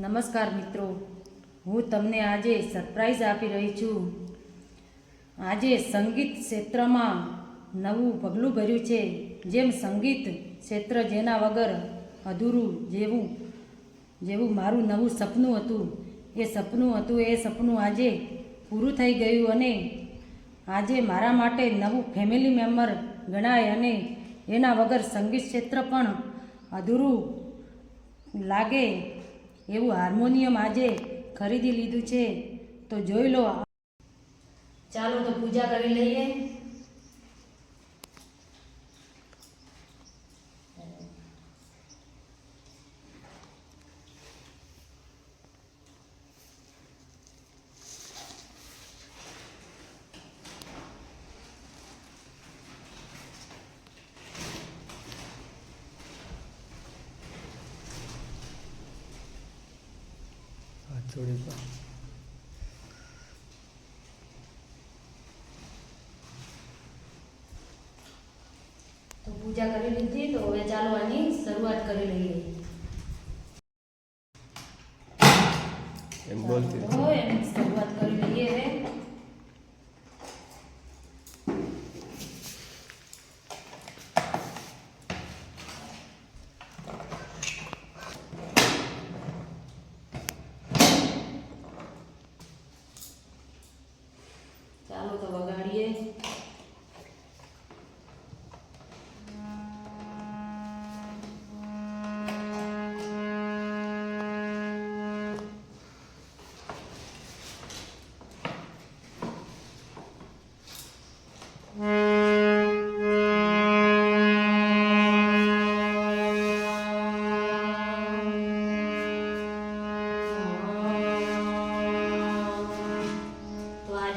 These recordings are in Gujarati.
નમસ્કાર મિત્રો. હું તમને આજે સરપ્રાઈઝ આપી રહી છું. આજે સંગીત ક્ષેત્રમાં નવું પગલું ભર્યું છે. જેમ સંગીત ક્ષેત્ર જેના વગર અધૂરું જેવું જેવું મારું નવું સપનું હતું. એ સપનું હતું, એ સપનું આજે પૂરું થઈ ગયું અને આજે મારા માટે નવું ફેમિલી મેમ્બર ગણાય અને એના વગર સંગીત ક્ષેત્ર પણ અધૂરું લાગે. એવું હાર્મોનિયમ આજે ખરીદી લીધું છે. તો જોઈ લો ચાલો તો પૂજા કરી લઈએ. પા તો પૂજા કરી લીધી તો હવે ચાલો આની શરૂઆત કરી લઈએ. એમ બોલતી તો એની શરૂઆત કરી લઈએ હવે ચાલો તો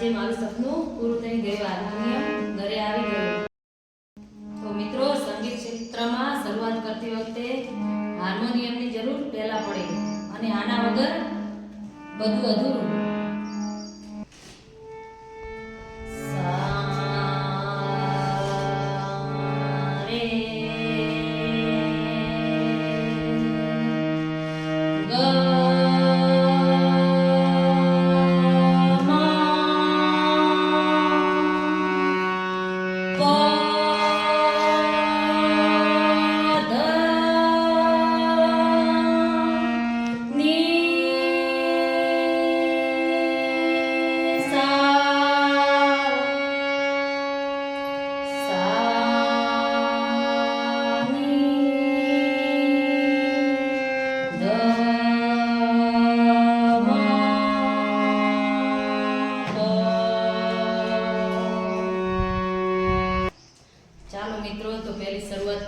આજે મારું સપનું પૂરું થઈ ગયું. હાર્મોનિયમ ઘરે આવી ગયું. તો મિત્રો, સંગીત ક્ષેત્રમાં શરૂઆત કરતી વખતે હાર્મોનિયમની જરૂર પહેલા પડે અને આના વગર બધું અધૂરું.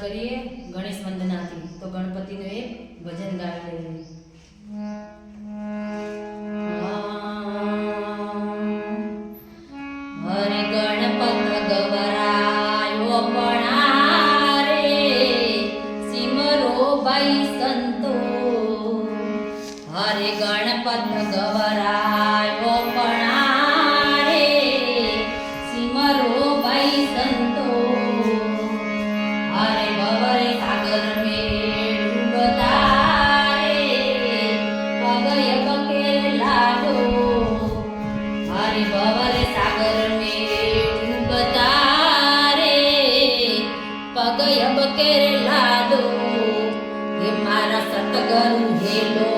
કરીએ ગણેશ વંદનાથી. તો ગણપતિનું એક ભજન ગાઈ લઈએ. ગણપત ગવરાયો Hello.